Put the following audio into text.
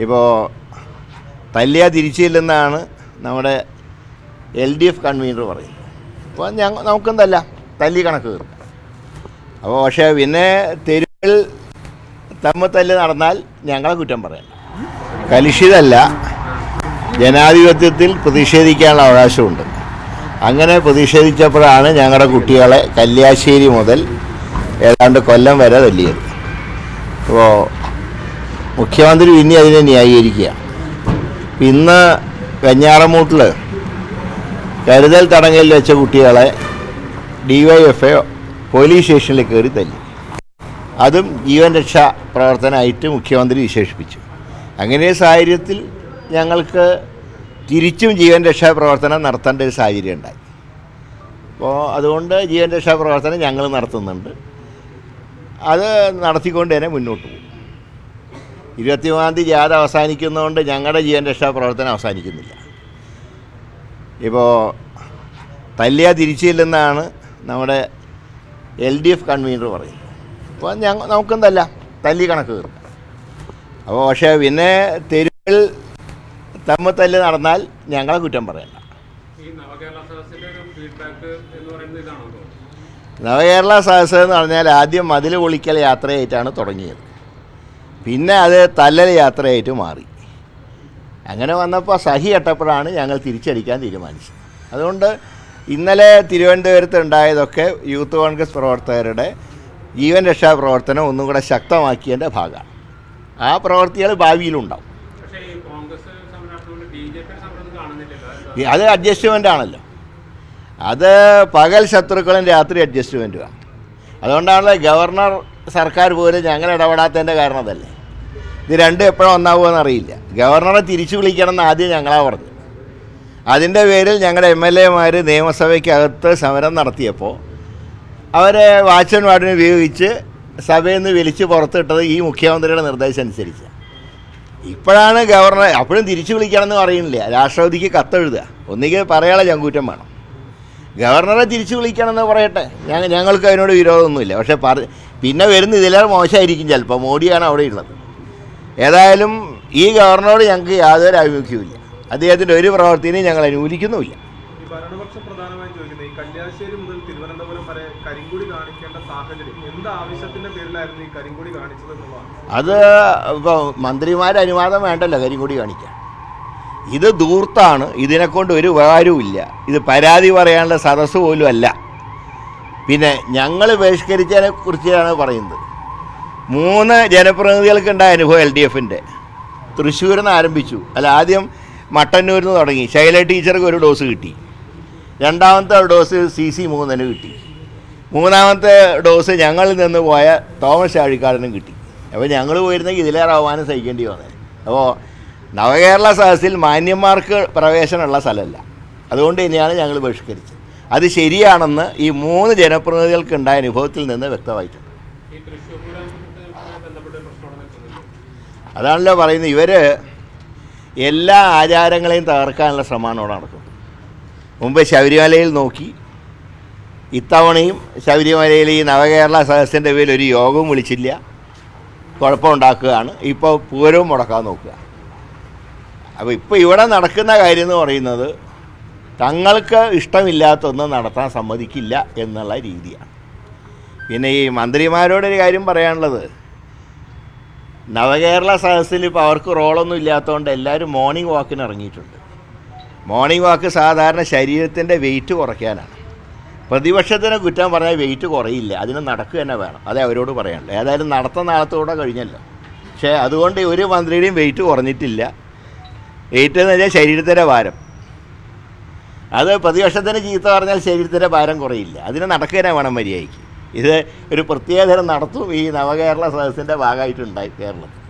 ഇപ്പോൾ തല്ലിയ തിരിച്ചില്ലെന്നാണ് നമ്മുടെ L D F convener പറയുന്നത്. അപ്പോൾ ഞങ്ങൾ നമുക്കും തല്ല തല്ലി കണക്ക് കയറും. അപ്പോൾ പക്ഷേ പിന്നെ തെരുവിൽ തമ്മ തല്ല് നടന്നാൽ ഞങ്ങളെ കുറ്റം പറയാം. കലുഷിതല്ല ജനാധിപത്യത്തിൽ പ്രതിഷേധിക്കാനുള്ള അവകാശമുണ്ട്. അങ്ങനെ പ്രതിഷേധിച്ചപ്പോഴാണ് ഞങ്ങളുടെ കുട്ടികളെ കല്യാശ്ശേരി മുതൽ ഏതാണ്ട് കൊല്ലം വരെ തല്ലിയത്. അപ്പോൾ മുഖ്യമന്ത്രി പിന്നെ അതിനെ ന്യായീകരിക്കുക. ഇന്ന് വെഞ്ഞാറമൂട്ടിൽ കരുതൽ തടങ്കലിൽ വെച്ച കുട്ടികളെ ഡി ഐ പോലീസ് സ്റ്റേഷനിൽ കയറി തല്ലി. അതും ജീവൻ രക്ഷാ പ്രവർത്തനമായിട്ട് മുഖ്യമന്ത്രി വിശേഷിപ്പിച്ചു. അങ്ങനെ സാഹചര്യത്തിൽ ഞങ്ങൾക്ക് തിരിച്ചും ജീവൻ രക്ഷാ പ്രവർത്തനം നടത്തേണ്ട ഒരു സാഹചര്യം ഉണ്ടായി. അപ്പോൾ അതുകൊണ്ട് ജീവൻ രക്ഷാ പ്രവർത്തനം ഞങ്ങൾ നടത്തുന്നുണ്ട്. അത് നടത്തിക്കൊണ്ട് തന്നെ മുന്നോട്ട് പോകും. ഇരുപത്തിമൂന്നാം തീയതി ജാഥ അവസാനിക്കുന്നതുകൊണ്ട് ഞങ്ങളുടെ ജീവൻ രക്ഷാ പ്രവർത്തനം അവസാനിക്കുന്നില്ല. ഇപ്പോൾ തല്ലിയ തിരിച്ചില്ലെന്നാണ് നമ്മുടെ എൽ ഡി എഫ് കൺവീനർ പറയുന്നത്. അപ്പോൾ ഞങ്ങൾ നമുക്കും തല്ല തല്ലി കണക്ക് കയറും അപ്പോൾ പക്ഷേ പിന്നെ തെരുവിൽ തമ്മിൽ തല്ല് നടന്നാൽ ഞങ്ങളെ കുറ്റം പറയണ്ട. നവകേരള സദസ്സെന്ന് നവകേരള സദസ്സ് എന്ന് പറഞ്ഞാൽ ആദ്യം മതിൽ പൊളിക്കൽ യാത്രയായിട്ടാണ് തുടങ്ങിയത്. പിന്നെ അത് തല്ലൽ യാത്രയായിട്ട് മാറി. അങ്ങനെ വന്നപ്പോൾ സഹി കെട്ടപ്പോഴാണ് ഞങ്ങൾ തിരിച്ചടിക്കാൻ തീരുമാനിച്ചത്. അതുകൊണ്ട് ഇന്നലെ തിരുവനന്തപുരത്ത് ഉണ്ടായതൊക്കെ യൂത്ത് കോൺഗ്രസ് പ്രവർത്തകരുടെ ജീവൻ രക്ഷാ പ്രവർത്തനം ഒന്നും കൂടെ ശക്തമാക്കിയതിന്റെ ഭാഗമാണ്. ആ പ്രവർത്തികൾ ഭാവിയിലുണ്ടാവും. അത് അഡ്ജസ്റ്റ്മെന്റ് ആണല്ലോ. അത് പകൽ ശത്രുക്കളും രാത്രി അഡ്ജസ്റ്റ്മെന്റുമാണ് അതുകൊണ്ടാണല്ലോ ഗവർണർ സർക്കാർ പോലും ഞങ്ങൾ ഇടപെടാത്തതിന്റെ കാരണം അതല്ലേ? ഇത് രണ്ടും എപ്പോഴും ഒന്നാവുമെന്ന് അറിയില്ല ഗവർണറെ തിരിച്ചു വിളിക്കണമെന്ന് ആദ്യം ഞങ്ങളാ പറഞ്ഞു അതിന്റെ പേരിൽ ഞങ്ങളുടെ എം എൽ എമാർ നിയമസഭയ്ക്കകത്ത് സമരം നടത്തിയപ്പോൾ അവരെ വാച്ചൻ വാർഡിനെ ഉപയോഗിച്ച് സഭയിൽ നിന്ന് വിളിച്ച് പുറത്തിട്ടത് ഈ മുഖ്യമന്ത്രിയുടെ നിർദ്ദേശം അനുസരിച്ച് ഇപ്പോഴാണ് ഗവർണർ അപ്പോഴും തിരിച്ചു വിളിക്കണമെന്ന് പറയുന്നില്ല. രാഷ്ട്രപതിക്ക് കത്തെഴുതുക. ഒന്നുകിൽ പറയാനുള്ള ചങ്കൂറ്റം വേണം. ഗവർണറെ തിരിച്ചു വിളിക്കണമെന്ന് പറയട്ടെ. ഞങ്ങൾ ഞങ്ങൾക്ക് അതിനോട് വിരോധമൊന്നുമില്ല. പക്ഷേ പറ പിന്നെ വരുന്ന ഇതിലേറെ മോശമായിരിക്കും ചിലപ്പോൾ മോഡിയാണ് അവിടെ ഉള്ളത് ഏതായാലും ഈ ഗവർണറോട് ഞങ്ങൾക്ക് യാതൊരു ആഭിമുഖ്യവുമില്ല അദ്ദേഹത്തിന്റെ ഒരു പ്രവർത്തിനെയും ഞങ്ങൾ അനുകൂലിക്കുന്നുമില്ല. ഈ ഭരണപക്ഷം പ്രധാനമായും ചോദിക്കുന്നത് ഈ കല്യാശ്ശേരി മുതൽ തിരുവനന്തപുരം വരെ കരിങ്കൊടി കാണിക്കേണ്ട സാഹചര്യം എന്ത് ആവശ്യത്തിന്റെ പേരിലായിരുന്നു ഈ കരിങ്കൊടി കാണിച്ചത് എന്നുള്ളതാണ്? അത് ഇപ്പോൾ മന്ത്രിമാർ അനുവാദം വേണ്ടല്ലോ കരിങ്കൊടി കാണിക്കാൻ. ഇത് ദൂർത്താണ് ഇതിനെക്കൊണ്ട് ഒരു ഉപകാരവുമില്ല. ഇത് പരാതി പറയാനുള്ള സദസ്സ് പോലും അല്ല. പിന്നെ ഞങ്ങൾ ബഹിഷ്കരിച്ചതിനെ കുറിച്ചാണ് പറയുന്നത്. മൂന്ന് ജനപ്രതിനിധികൾക്കുണ്ടായ അനുഭവം എൽ ഡി എഫിന്റെ തൃശ്ശൂരിൽ നിന്ന് ആരംഭിച്ചു. അല്ല ആദ്യം മട്ടന്നൂരിൽ നിന്ന് തുടങ്ങി. ശൈല ടീച്ചർക്ക് ഒരു ഡോസ് കിട്ടി. രണ്ടാമത്തെ ഡോസ് സി സി മൂന്നിന് കിട്ടി. മൂന്നാമത്തെ ഡോസ് ഞങ്ങളിൽ നിന്ന് പോയ തോമസ് ചാഴിക്കാടനും കിട്ടി. അപ്പോൾ ഞങ്ങൾ പോയിരുന്നെങ്കിൽ ഇതിലേറെ അവമാനം സഹിക്കേണ്ടി വന്നത് അപ്പോൾ നവകേരള സദസ്സിൽ മാന്യന്മാർക്ക് പ്രവേശനമുള്ള സ്ഥലമല്ല. അതുകൊണ്ട് തന്നെയാണ് ഞങ്ങൾ ബഹിഷ്കരിച്ചത്. അത് ശരിയാണെന്ന് ഈ മൂന്ന് ജനപ്രതിനിധികൾക്കുണ്ടായ അനുഭവത്തിൽ നിന്ന് വ്യക്തമായിട്ടുണ്ട്. അതാണല്ലോ പറയുന്നത്. ഇവർ എല്ലാ ആചാരങ്ങളെയും തകർക്കാനുള്ള ശ്രമമാണ് ഇവിടെ നടക്കുന്നത്. മുമ്പ് ശബരിമലയിൽ നോക്കി ഇത്തവണയും ശബരിമലയിൽ ഈ നവകേരള സദസ്സിന്റെ പേരിൽ ഒരു യോഗവും വിളിച്ചില്ല. കുഴപ്പമുണ്ടാക്കുകയാണ്. ഇപ്പോൾ പൂരവും മുടക്കാൻ നോക്കുക. അപ്പോൾ ഇപ്പോൾ ഇവിടെ നടക്കുന്ന കാര്യം എന്ന് പറയുന്നത് തങ്ങൾക്ക് ഇഷ്ടമില്ലാത്തൊന്നും നടത്താൻ സമ്മതിക്കില്ല എന്നുള്ള രീതിയാണ്. പിന്നെ ഈ മന്ത്രിമാരോടൊരു കാര്യം പറയാനുള്ളത്. നവകേരള സദസ്സിൽ ഇപ്പോൾ അവർക്ക് റോളൊന്നും ഇല്ലാത്തതുകൊണ്ട് എല്ലാവരും മോർണിംഗ് വാക്കിന് ഇറങ്ങിയിട്ടുണ്ട്. മോർണിംഗ് വാക്ക് സാധാരണ ശരീരത്തിന്റെ വെയിറ്റ് കുറയ്ക്കാനാണ്. പ്രതിപക്ഷത്തിനെ കുറ്റം പറഞ്ഞാൽ വെയിറ്റ് കുറയില്ല. അതിന് നടക്കുക തന്നെ വേണം. അതേ അവരോട് പറയാനുള്ളൂ. ഏതായാലും നടത്തുന്ന നാളത്തോടെ കഴിഞ്ഞല്ലോ. പക്ഷേ അതുകൊണ്ട് ഒരു മന്ത്രിയുടെയും വെയിറ്റ് കുറഞ്ഞിട്ടില്ല. എന്ന് വെച്ചാൽ ശരീരത്തിന്റെ ഭാരം. അത് പ്രതിപക്ഷത്തിന് ചീത്ത പറഞ്ഞാൽ ശരീരത്തിന്റെ ഭാരം കുറയില്ല. അതിന് നടക്കുക തന്നെ വേണം മര്യാദയ്ക്ക്. ഇത് ഒരു പ്രത്യേകതരം നടത്തും ഈ നവകേരള സദസ്സിന്റെ ഭാഗമായിട്ടുണ്ടായി കേരളത്തിൽ.